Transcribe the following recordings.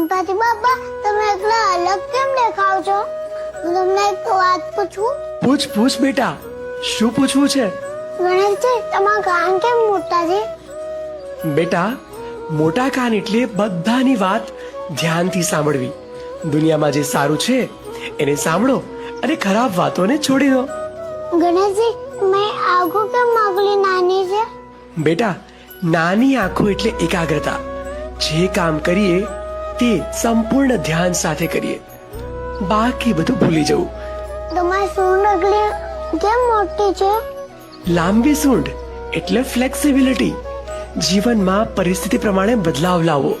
ગણપતિ બાપા તમે એકલા અલગ કેમ દેખાવ છો? હું તમને એક વાત પૂછું? પૂછ પૂછ બેટા. શું પૂછવું છે? ગણેશજી તમારા કાન કેમ મોટા છે? બેટા મોટા કાન એટલે બધાની વાત ધ્યાનથી સાંભળવી. દુનિયામાં જે સારું છે એને સાંભળો અને ખરાબ વાતોને છોડી દો. ગણેશજી મેં આંખો કેમ આગલી નાની છે? બેટા નાની આંખો એટલે એકાગ્રતા. જે કામ કરીએ તે સંપૂર્ણ ધ્યાન સાથે કરીએ. બાકી બધું ભૂલી જવું. તમારી સૂંઢ કેમ મોટી છે? લાંબી સૂંઢ એટલે ફ્લેક્સિબિલિટી જીવનમાં પરિસ્થિતિ પ્રમાણે બદલાવ લાવવો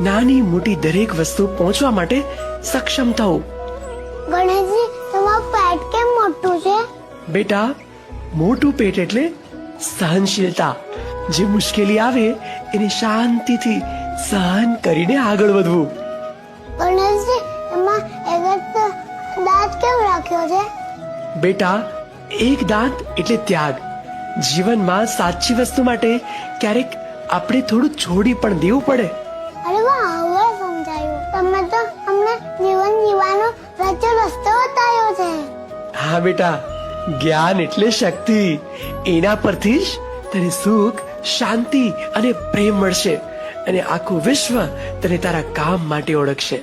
નાની મોટી દરેક વસ્તુ પહોંચવા માટે સક્ષમ થવું ગણેશજી તમારું પેટ કેમ મોટું છે? બેટા મોટું પેટ એટલે સહનશીલતા. જે મુશ્કેલી આવે એને શાંતિથી સહન કરીને આગળ વધવું. ગણેશજી એમાં એક દાંત કેમ રાખ્યો છે? બેટા એક દાંત એટલે ત્યાગ. જીવનમાં સાચી વસ્તુ માટે ક્યારેક આપણે થોડું છોડી પણ દેવું પડે. અરે વાહ હવે સમજાયું. તમે તો અમને જીવન જીવવાનો સાચો રસ્તો બતાવ્યો છે. હા બેટા. જ્ઞાન એટલે શક્તિ. એના પરથી જ તને સુખ શાંતિ અને પ્રેમ મળશે. અને આખું વિશ્વ તને તારા કામ માટે ઓળખશે.